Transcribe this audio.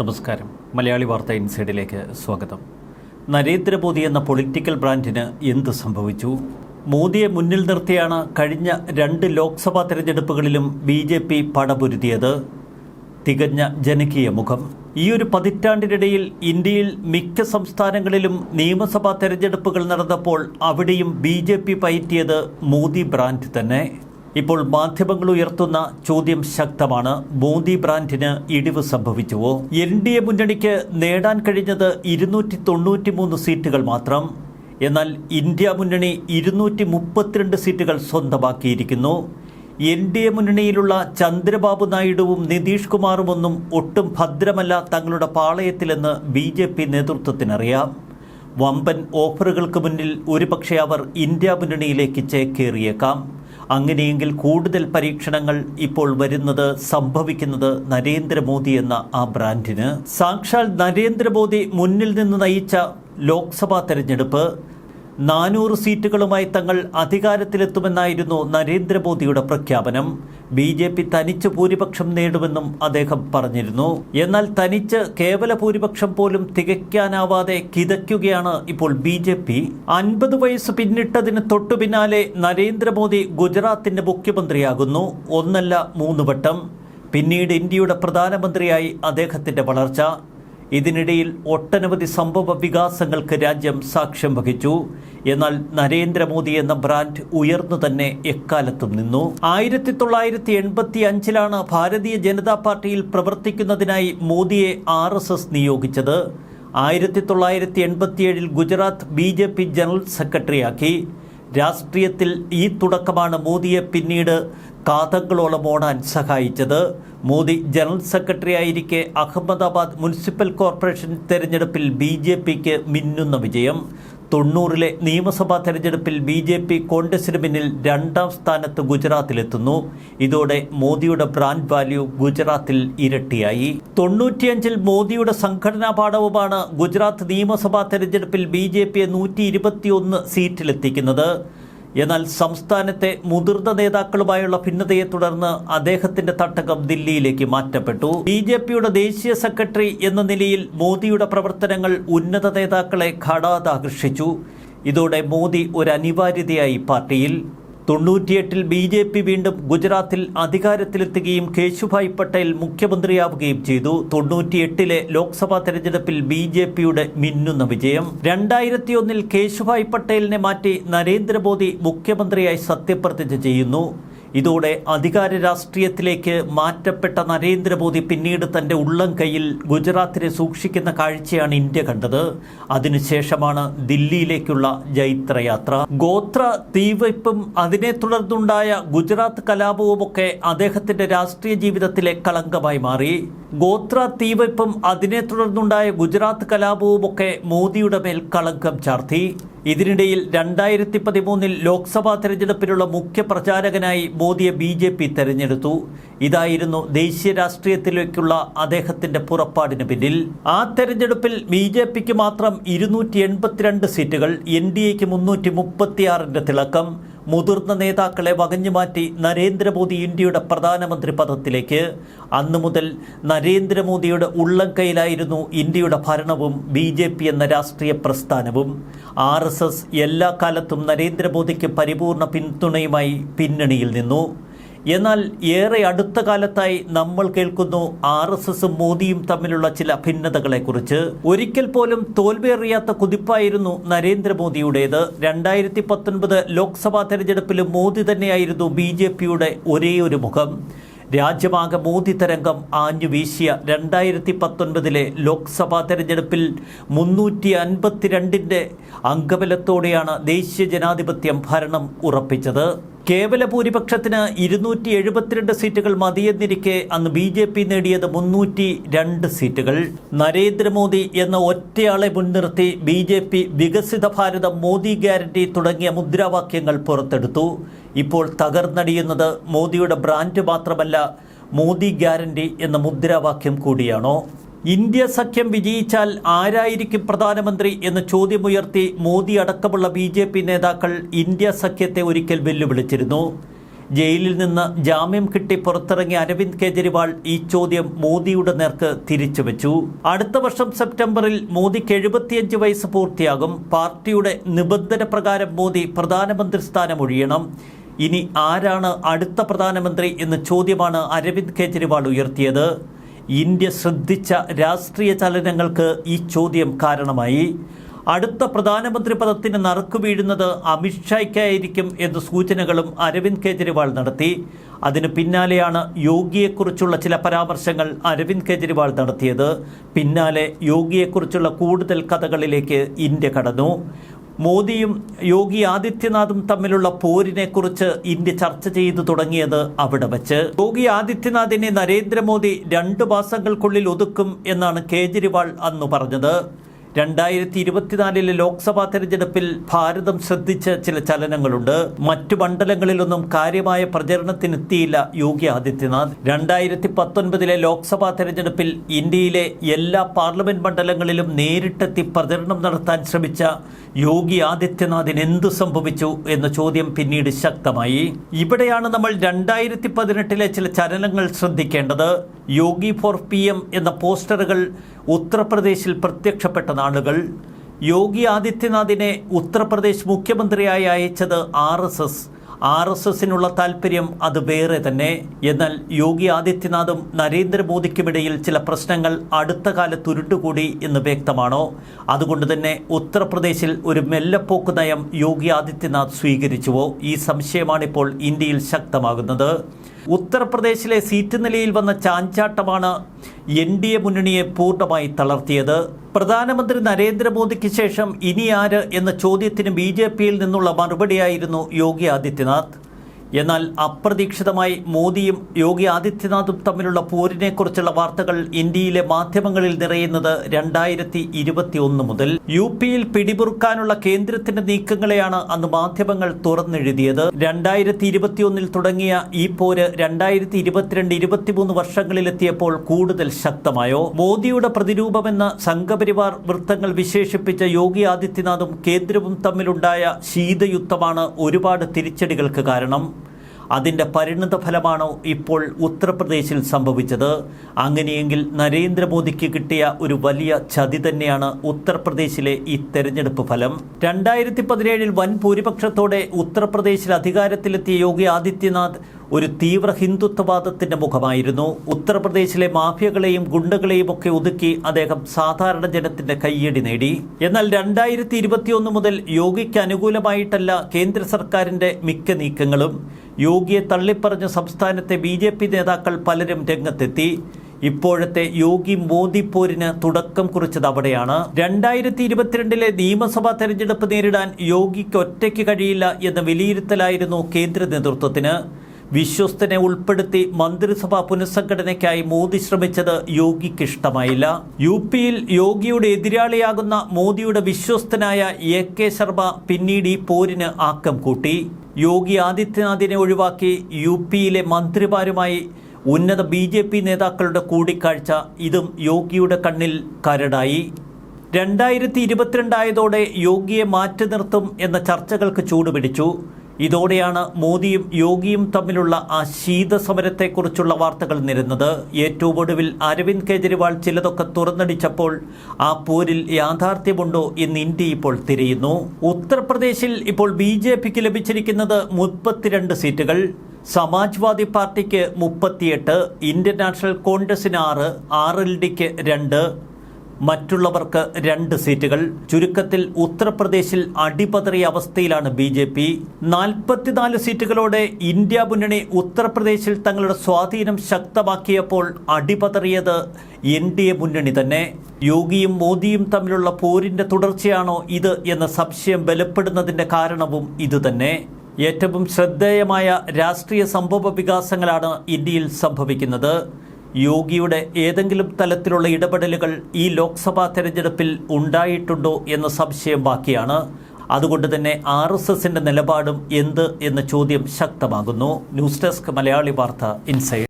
നമസ്കാരം. മലയാളി വാർത്ത ഇൻസൈഡിലേക്ക് സ്വാഗതം. നരേന്ദ്രമോദി എന്ന പൊളിറ്റിക്കൽ ബ്രാൻഡിന് എന്ത് സംഭവിച്ചു? മോദിയെ മുന്നിൽ നിർത്തിയാണ് കഴിഞ്ഞ രണ്ട് ലോക്സഭാ തെരഞ്ഞെടുപ്പുകളിലും ബി ജെ പി പടപൊരുതിയത്. തികഞ്ഞ ജനകീയ മുഖം. ഈ ഒരു പതിറ്റാണ്ടിനിടയിൽ ഇന്ത്യയിൽ മിക്ക സംസ്ഥാനങ്ങളിലും നിയമസഭാ തെരഞ്ഞെടുപ്പുകൾ നടന്നപ്പോൾ അവിടെയും ബി ജെ പി പയറ്റിയത് മോദി ബ്രാൻഡ് തന്നെ. ഇപ്പോൾ മാധ്യമങ്ങൾ ഉയർത്തുന്ന ചോദ്യം ശക്തമാണ്. മോദി ബ്രാൻഡിന് ഇടിവ് സംഭവിച്ചുവോ? എൻ ഡി എ മുന്നണിക്ക് നേടാൻ കഴിഞ്ഞത് ഇരുന്നൂറ്റി തൊണ്ണൂറ്റി മൂന്ന് സീറ്റുകൾ മാത്രം. എന്നാൽ ഇന്ത്യ മുന്നണി ഇരുന്നൂറ്റി മുപ്പത്തിരണ്ട് സീറ്റുകൾ സ്വന്തമാക്കിയിരിക്കുന്നു. എൻ ഡി എ മുന്നണിയിലുള്ള ചന്ദ്രബാബു നായിഡുവും നിതീഷ് കുമാറുമൊന്നും ഒട്ടും ഭദ്രമല്ല തങ്ങളുടെ പാളയത്തിലെന്ന് ബി ജെ പി നേതൃത്വത്തിനറിയാം. വമ്പൻ ഓഫറുകൾക്ക് മുന്നിൽ ഒരുപക്ഷെ അവർ ഇന്ത്യ മുന്നണിയിലേക്ക് ചേക്കേറിയേക്കാം. അങ്ങനെയെങ്കിൽ കൂടുതൽ പരീക്ഷണങ്ങൾ ഇപ്പോൾ വരുന്നത് സംഭവിക്കുന്നത് നരേന്ദ്രമോദി എന്ന ആ ബ്രാൻഡിന്. സാക്ഷാൽ നരേന്ദ്രമോദി മുന്നിൽ നിന്ന് നയിച്ച ലോക്സഭാ തെരഞ്ഞെടുപ്പ് നാനൂറ് സീറ്റുകളുമായി തങ്ങൾ അധികാരത്തിലെത്തുമെന്നായിരുന്നു നരേന്ദ്രമോദിയുടെ പ്രഖ്യാപനം. ബി ജെ പി തനിച്ച് ഭൂരിപക്ഷം നേടുമെന്നും അദ്ദേഹം പറഞ്ഞിരുന്നു. എന്നാൽ തനിച്ച് കേവല ഭൂരിപക്ഷം പോലും തികയ്ക്കാനാവാതെ കിതയ്ക്കുകയാണ് ഇപ്പോൾ ബി ജെ പി. അൻപത് വയസ്സ് പിന്നിട്ടതിന് തൊട്ടു പിന്നാലെ നരേന്ദ്രമോദി ഗുജറാത്തിന്റെ മുഖ്യമന്ത്രിയാകുന്നു. ഒന്നല്ല മൂന്ന് വട്ടം. പിന്നീട് ഇന്ത്യയുടെ പ്രധാനമന്ത്രിയായി അദ്ദേഹത്തിന്റെ വളർച്ച. ഇതിനിടയിൽ ഒട്ടനവധി സംഭവ വികാസങ്ങൾക്ക് രാജ്യം സാക്ഷ്യം വഹിച്ചു. എന്നാൽ നരേന്ദ്രമോദി എന്ന ബ്രാൻഡ് ഉയർന്നു തന്നെ എക്കാലത്തും നിന്നു. ആയിരത്തി തൊള്ളായിരത്തി എൺപത്തി അഞ്ചിലാണ് ഭാരതീയ ജനതാ പാർട്ടിയിൽ പ്രവർത്തിക്കുന്നതിനായി മോദിയെ ആർ എസ് എസ് നിയോഗിച്ചത്. ആയിരത്തി തൊള്ളായിരത്തി എൺപത്തിയേഴിൽ Gujarat B J P general സെക്രട്ടറിയാക്കി. രാഷ്ട്രീയത്തിൽ ഈ തുടക്കമാണ് മോദിയെ പിന്നീട് കാതങ്ങളോളം ഓടാൻ സഹായിച്ചത്. മോദി ജനറൽ സെക്രട്ടറി ആയിരിക്കെ അഹമ്മദാബാദ് മുനിസിപ്പൽ കോർപ്പറേഷൻ തെരഞ്ഞെടുപ്പിൽ ബി മിന്നുന്ന വിജയം. തൊണ്ണൂറിലെ നിയമസഭാ തെരഞ്ഞെടുപ്പിൽ ബി ജെ പി കോൺഗ്രസിന് പിന്നിൽ രണ്ടാം സ്ഥാനത്ത് ഗുജറാത്തിലെത്തുന്നു. ഇതോടെ മോദിയുടെ ബ്രാൻഡ് വാല്യൂ ഗുജറാത്തിൽ ഇരട്ടിയായി. തൊണ്ണൂറ്റിയഞ്ചിൽ മോദിയുടെ സംഘടനാ പാഠവുമാണ് ഗുജറാത്ത് നിയമസഭാ തെരഞ്ഞെടുപ്പിൽ ബി ജെ പിയെ നൂറ്റി ഇരുപത്തിയൊന്ന് സീറ്റിലെത്തിക്കുന്നത്. എന്നാൽ സംസ്ഥാനത്തെ മുതിർന്ന നേതാക്കളുമായുള്ള ഭിന്നതയെ തുടർന്ന് അദ്ദേഹത്തിന്റെ തട്ടകം ദില്ലിയിലേക്ക് മാറ്റപ്പെട്ടു. ബി ജെ പിയുടെ ദേശീയ സെക്രട്ടറി എന്ന നിലയിൽ മോദിയുടെ പ്രവർത്തനങ്ങൾ ഉന്നത നേതാക്കളെ ഘടാതാകർഷിച്ചു. ഇതോടെ മോദി ഒരു അനിവാര്യതയായി പാർട്ടിയിൽ. തൊണ്ണൂറ്റിയെട്ടിൽ ബി ജെ പി വീണ്ടും ഗുജറാത്തിൽ അധികാരത്തിലെത്തുകയും കേശുഭായ് പട്ടേൽ മുഖ്യമന്ത്രിയാവുകയും ചെയ്തു. തൊണ്ണൂറ്റിയെട്ടിലെ ലോക്സഭാ തെരഞ്ഞെടുപ്പിൽ ബി ജെ പിയുടെ മിന്നുന്ന വിജയം. രണ്ടായിരത്തി ഒന്നിൽ കേശുഭായ് പട്ടേലിനെ മാറ്റി നരേന്ദ്രമോദി മുഖ്യമന്ത്രിയായി സത്യപ്രതിജ്ഞ ചെയ്യുന്നു. ഇതോടെ അധികാര രാഷ്ട്രീയത്തിലേക്ക് മാറ്റപ്പെട്ട നരേന്ദ്രമോദി പിന്നീട് തന്റെ ഉള്ളം കൈയിൽ ഗുജറാത്തിനെ സൂക്ഷിക്കുന്ന കാഴ്ചയാണ് ഇന്ത്യ കണ്ടത്. അതിനുശേഷമാണ് ദില്ലിയിലേക്കുള്ള ജൈത്രയാത്ര. ഗോത്ര തീവയ്പും അതിനെ തുടർന്നുണ്ടായ ഗുജറാത്ത് കലാപവുമൊക്കെ അദ്ദേഹത്തിന്റെ രാഷ്ട്രീയ ജീവിതത്തിലെ കളങ്കമായി മാറി. ഗോത്ര തീവയ്പും അതിനെ തുടർന്നുണ്ടായ ഗുജറാത്ത് കലാപവുമൊക്കെ മോദിയുടെ മേൽ കളങ്കം ചാർത്തി. ഇതിനിടയിൽ രണ്ടായിരത്തി പതിമൂന്നിൽ ലോക്സഭാ തെരഞ്ഞെടുപ്പിലുള്ള മുഖ്യ പ്രചാരകനായി മോദിയെ ബി ജെ പി തെരഞ്ഞെടുത്തു. ഇതായിരുന്നു ദേശീയ രാഷ്ട്രീയത്തിലേക്കുള്ള അദ്ദേഹത്തിന്റെ പുറപ്പാടിന് പിന്നിൽ. ആ തെരഞ്ഞെടുപ്പിൽ ബി ജെ പിക്ക് മാത്രം ഇരുന്നൂറ്റി എൺപത്തിരണ്ട് സീറ്റുകൾ എൻ ഡി എക്ക് മുന്നൂറ്റി മുപ്പത്തിയാറിന്റെ തിളക്കം. മുതിർന്ന നേതാക്കളെ വകഞ്ഞുമാറ്റി നരേന്ദ്രമോദി ഇന്ത്യയുടെ പ്രധാനമന്ത്രി പദത്തിലേക്ക്. അന്നു മുതൽ നരേന്ദ്രമോദിയുടെ ഉള്ളം കയ്യിലായിരുന്നു ഇന്ത്യയുടെ ഭരണവും ബി ജെ പി എന്ന രാഷ്ട്രീയ പ്രസ്ഥാനവും. ആർ എല്ലാ കാലത്തും നരേന്ദ്രമോദിക്ക് പരിപൂർണ പിന്തുണയുമായി പിന്നണിയിൽ നിന്നു. എന്നാൽ ഏറെ അടുത്ത കാലത്തായി നമ്മൾ കേൾക്കുന്നു ആർ എസ് എസും മോദിയും തമ്മിലുള്ള ചില ഭിന്നതകളെക്കുറിച്ച്. ഒരിക്കൽ പോലും തോൽവിയറിയാത്ത കുതിപ്പായിരുന്നു നരേന്ദ്രമോദിയുടേത്. രണ്ടായിരത്തി പത്തൊൻപത് ലോക്സഭാ തെരഞ്ഞെടുപ്പിലും മോദി തന്നെയായിരുന്നു ബി ജെ പിയുടെ ഒരേ ഒരു മുഖം. രാജ്യമാകെ മോദി തരംഗം ആഞ്ഞു വീശിയ രണ്ടായിരത്തി പത്തൊൻപതിലെ ലോക്സഭാ തെരഞ്ഞെടുപ്പിൽ മുന്നൂറ്റി അൻപത്തിരണ്ടിന്റെ അംഗബലത്തോടെയാണ് ദേശീയ ജനാധിപത്യം ഭരണം ഉറപ്പിച്ചത്. കേവല ഭൂരിപക്ഷത്തിന് ഇരുന്നൂറ്റി എഴുപത്തിരണ്ട് സീറ്റുകൾ മതിയെന്നിരിക്കെ അന്ന് ബി ജെ പി നേടിയത് മുന്നൂറ്റി രണ്ട് സീറ്റുകൾ. നരേന്ദ്രമോദി എന്ന ഒറ്റയാളെ മുൻനിർത്തി ബി ജെ പി വികസിത ഭാരതം മോദി ഗ്യാരണ്ടി തുടങ്ങിയ മുദ്രാവാക്യങ്ങൾ പുറത്തെടുത്തു. ഇപ്പോൾ തകർന്നടിയുന്നത് മോദിയുടെ ബ്രാൻഡ് മാത്രമല്ല മോദി ഗ്യാരണ്ടി എന്ന മുദ്രാവാക്യം കൂടിയാണോ? ഇന്ത്യ സഖ്യം വിജയിച്ചാൽ ആരായിരിക്കും പ്രധാനമന്ത്രി എന്ന ചോദ്യമുയർത്തി മോദി അടക്കമുള്ള ബി ജെ പി നേതാക്കൾ ഇന്ത്യ സഖ്യത്തെ ഒരിക്കൽ വെല്ലുവിളിച്ചിരുന്നു. ജയിലിൽ നിന്ന് ജാമ്യം കിട്ടി പുറത്തിറങ്ങിയ അരവിന്ദ് കെജ്രിവാൾ ഈ ചോദ്യം മോദിയുടെ നേർക്ക് തിരിച്ചുവച്ചു അടുത്ത വർഷം സെപ്റ്റംബറിൽ മോദിക്ക് എഴുപത്തിയഞ്ച് വയസ്സ് പൂർത്തിയാകും. പാർട്ടിയുടെ നിബന്ധന പ്രകാരം മോദി പ്രധാനമന്ത്രി സ്ഥാനം ഒഴിയണം ഇനി ആരാണ് അടുത്ത പ്രധാനമന്ത്രി എന്ന ചോദ്യമാണ് അരവിന്ദ് കെജ്രിവാൾ ഉയർത്തിയത്. ഇന്ത്യ ശ്രദ്ധിച്ച രാഷ്ട്രീയ ചലനങ്ങൾക്ക് ഈ ചോദ്യം കാരണമായി. അടുത്ത പ്രധാനമന്ത്രി പദത്തിന് നറുക്കു വീഴുന്നത് അമിത്ഷായ്ക്കായിരിക്കും എന്ന സൂചനകളും അരവിന്ദ് കെജ്രിവാൾ നടത്തി. അതിന് പിന്നാലെയാണ് യോഗിയെക്കുറിച്ചുള്ള ചില പരാമർശങ്ങൾ അരവിന്ദ് കെജ്രിവാൾ നടത്തിയത്. പിന്നാലെ യോഗിയെക്കുറിച്ചുള്ള കൂടുതൽ കഥകളിലേക്ക് ഇന്ത്യ കടന്നു. മോദിയും യോഗി ആദിത്യനാഥും തമ്മിലുള്ള പോരിനെക്കുറിച്ച് ഇന്ത്യ ചർച്ച ചെയ്തു തുടങ്ങിയത് അവിടെ വച്ച്. യോഗി ആദിത്യനാഥിനെ നരേന്ദ്രമോദി രണ്ടു മാസങ്ങൾക്കുള്ളിൽ ഒതുക്കും എന്നാണ് കേജ്രിവാൾ അന്ന് പറഞ്ഞത്. രണ്ടായിരത്തി ഇരുപത്തിനാലിലെ ലോക്സഭാ തെരഞ്ഞെടുപ്പിൽ ഭാരതം ശ്രദ്ധിച്ച ചില ചലനങ്ങളുണ്ട്. മറ്റു മണ്ഡലങ്ങളിലൊന്നും കാര്യമായ പ്രചരണത്തിനെത്തിയില്ല യോഗി ആദിത്യനാഥ്. രണ്ടായിരത്തി പത്തൊൻപതിലെ ലോക്സഭാ തെരഞ്ഞെടുപ്പിൽ ഇന്ത്യയിലെ എല്ലാ പാർലമെന്റ് മണ്ഡലങ്ങളിലും നേരിട്ടെത്തി പ്രചരണം നടത്താൻ ശ്രമിച്ച യോഗി ആദിത്യനാഥിന് എന്തു സംഭവിച്ചു എന്ന ചോദ്യം പിന്നീട് ശക്തമായി. ഇവിടെയാണ് നമ്മൾ രണ്ടായിരത്തി പതിനെട്ടിലെ ചില ചലനങ്ങൾ ശ്രദ്ധിക്കേണ്ടത്. യോഗി ഫോർ പി എം എന്ന പോസ്റ്ററുകൾ ഉത്തർപ്രദേശിൽ പ്രത്യക്ഷപ്പെട്ട നാളുകൾ യോഗി ആദിത്യനാഥിനെ ഉത്തർപ്രദേശ് മുഖ്യമന്ത്രിയായി അയച്ചത് R S S. R S എസിനുള്ള താല്പര്യം അത് വേറെ തന്നെ. എന്നാൽ യോഗി ആദിത്യനാഥും നരേന്ദ്രമോദിക്കുമിടയിൽ ചില പ്രശ്നങ്ങൾ അടുത്ത കാലത്ത് ഉരുണ്ടുകൂടി എന്ന് വ്യക്തമാണോ? അതുകൊണ്ട് തന്നെ ഉത്തർപ്രദേശിൽ ഒരു മെല്ലപ്പോക്ക് നയം യോഗി ആദിത്യനാഥ് സ്വീകരിച്ചുവോ? ഈ സംശയമാണിപ്പോൾ ഇന്ത്യയിൽ ശക്തമാകുന്നത്. ഉത്തർപ്രദേശിലെ സീറ്റ് നിലയിൽ വന്ന ചാഞ്ചാട്ടമാണ് എൻ ഡി എ മുന്നണിയെ പൂർണമായി തളർത്തിയത്. പ്രധാനമന്ത്രി നരേന്ദ്രമോദിക്ക് ശേഷം ഇനി ആര് എന്ന ചോദ്യത്തിന് ബി ജെ പിയിൽ നിന്നുള്ള മറുപടിയായിരുന്നു യോഗി ആദിത്യനാഥ്. എന്നാൽ അപ്രതീക്ഷിതമായി മോദിയും യോഗി ആദിത്യനാഥും തമ്മിലുള്ള പോരിനെക്കുറിച്ചുള്ള വാർത്തകൾ ഇന്ത്യയിലെ മാധ്യമങ്ങളിൽ നിറയുന്നത് രണ്ടായിരത്തി ഇരുപത്തി ഒന്ന് മുതൽ യു പിയിൽ പിടിമുറുക്കാനുള്ള കേന്ദ്രത്തിന്റെ നീക്കങ്ങളെയാണ് അന്ന് മാധ്യമങ്ങൾ തുറന്നെഴുതിയത്. രണ്ടായിരത്തി ഇരുപത്തിയൊന്നിൽ തുടങ്ങിയ ഈ പോര് രണ്ടായിരത്തി ഇരുപത്തിരണ്ട് ഇരുപത്തിമൂന്ന് വർഷങ്ങളിലെത്തിയപ്പോൾ കൂടുതൽ ശക്തമായോ? മോദിയുടെ പ്രതിരൂപമെന്ന് സംഘപരിവാർ വൃത്തങ്ങൾ വിശേഷിപ്പിച്ച യോഗി ആദിത്യനാഥും കേന്ദ്രവും തമ്മിലുണ്ടായ ശീതയുദ്ധമാണ് ഒരുപാട് തിരിച്ചടികൾക്ക് കാരണം. അതിന്റെ പരിണിത ഫലമാണോ ഇപ്പോൾ ഉത്തർപ്രദേശിൽ സംഭവിച്ചത്? അങ്ങനെയെങ്കിൽ നരേന്ദ്രമോദിക്ക് കിട്ടിയ ഒരു വലിയ ചതി തന്നെയാണ് ഉത്തർപ്രദേശിലെ ഈ തെരഞ്ഞെടുപ്പ് ഫലം. രണ്ടായിരത്തി പതിനേഴിൽ വൻ ഭൂരിപക്ഷത്തോടെ ഉത്തർപ്രദേശിൽ അധികാരത്തിലെത്തിയ യോഗി ആദിത്യനാഥ് ഒരു തീവ്ര ഹിന്ദുത്വവാദത്തിന്റെ മുഖമായിരുന്നു. ഉത്തർപ്രദേശിലെ മാഫിയകളെയും ഗുണ്ടകളെയും ഒക്കെ ഒതുക്കി അദ്ദേഹം സാധാരണ ജനത്തിന്റെ കയ്യടി നേടി. എന്നാൽ രണ്ടായിരത്തി ഇരുപത്തിയൊന്ന് മുതൽ യോഗിക്ക് അനുകൂലമായിട്ടല്ല കേന്ദ്ര സർക്കാരിന്റെ മിക്ക നീക്കങ്ങളും. യോഗിയെ തള്ളിപ്പറഞ്ഞ സംസ്ഥാനത്തെ ബി ജെ പി നേതാക്കൾ പലരും രംഗത്തെത്തി. ഇപ്പോഴത്തെ യോഗി മോദി പോരിന് തുടക്കം കുറിച്ചത് അവിടെയാണ്. രണ്ടായിരത്തി ഇരുപത്തിരണ്ടിലെ നിയമസഭാ തെരഞ്ഞെടുപ്പ് നേരിടാൻ യോഗിക്ക് ഒറ്റയ്ക്ക് കഴിയില്ല എന്ന വിലയിരുത്തലായിരുന്നു കേന്ദ്ര നേതൃത്വത്തിന്. വിശ്വസ്തനെ ഉൾപ്പെടുത്തി മന്ത്രിസഭാ പുനഃസംഘടനയ്ക്കായി മോദി ശ്രമിച്ചത് യോഗിക്ക് ഇഷ്ടമായില്ല യു പിയിൽ യോഗിയുടെ എതിരാളിയാകുന്ന മോദിയുടെ വിശ്വസ്തനായ എ കെ ശർമ്മ പിന്നീട് ഈ പോരിന് ആക്കം കൂട്ടി. യോഗി ആദിത്യനാഥിനെ ഒഴിവാക്കി യു പിയിലെ മന്ത്രിമാരുമായി ഉന്നത ബി ജെ പി നേതാക്കളുടെ കൂടിക്കാഴ്ച ഇതും യോഗിയുടെ കണ്ണിൽ കരടായി. രണ്ടായിരത്തി ഇരുപത്തിരണ്ടായതോടെ യോഗിയെ മാറ്റി നിർത്തും എന്ന ചർച്ചകൾക്ക് ചൂടുപിടിച്ചു. ഇതോടെയാണ് മോദിയും യോഗിയും തമ്മിലുള്ള ആ ശീതസമരത്തെക്കുറിച്ചുള്ള വാർത്തകൾ നിരുന്നത്. ഏറ്റവും ഒടുവിൽ അരവിന്ദ് കെജ്രിവാൾ ചിലതൊക്കെ തുറന്നടിച്ചപ്പോൾ ആ പോരിൽ യാഥാർത്ഥ്യമുണ്ടോ എന്ന് ഇന്ത്യ ഇപ്പോൾ തിരയുന്നു. ഉത്തർപ്രദേശിൽ ഇപ്പോൾ ബി ജെ പിക്ക് ലഭിച്ചിരിക്കുന്നത് മുപ്പത്തിരണ്ട് സീറ്റുകൾ. സമാജ്വാദി പാർട്ടിക്ക് മുപ്പത്തിയെട്ട് ഇന്ത്യൻ നാഷണൽ കോൺഗ്രസിന് ആറ് ആർ എൽ ഡിക്ക് രണ്ട് മറ്റുള്ളവർക്ക് രണ്ട് സീറ്റുകൾ. ചുരുക്കത്തിൽ ഉത്തർപ്രദേശിൽ അടിപതറിയ അവസ്ഥയിലാണ് ബി ജെ പി. നാൽപ്പത്തിനാല് സീറ്റുകളോടെ ഇന്ത്യ മുന്നണി ഉത്തർപ്രദേശിൽ തങ്ങളുടെ സ്വാധീനം ശക്തമാക്കിയപ്പോൾ അടിപതറിയത് എൻ ഡി എ മുന്നണി തന്നെ. യോഗിയും മോദിയും തമ്മിലുള്ള പോരിന്റെ തുടർച്ചയാണോ ഇത് എന്ന സംശയം ബലപ്പെടുന്നതിന്റെ കാരണവും ഇതുതന്നെ ഏറ്റവും ശ്രദ്ധേയമായ രാഷ്ട്രീയ സംഭവ വികാസങ്ങളാണ് ഇന്ത്യയിൽ സംഭവിക്കുന്നത്. യോഗിയുടെ ഏതെങ്കിലും തലത്തിലുള്ള ഇടപെടലുകൾ ഈ ലോക്സഭാ തെരഞ്ഞെടുപ്പിൽ ഉണ്ടായിട്ടുണ്ടോ എന്ന സംശയം ബാക്കിയാണ്. അതുകൊണ്ട് തന്നെ ആർ എസ് എസിന്റെ നിലപാടും എന്ത് എന്ന ചോദ്യം ശക്തമാകുന്നു. ന്യൂസ് ഡെസ്ക് മലയാളി വാർത്ത ഇൻസൈഡ്.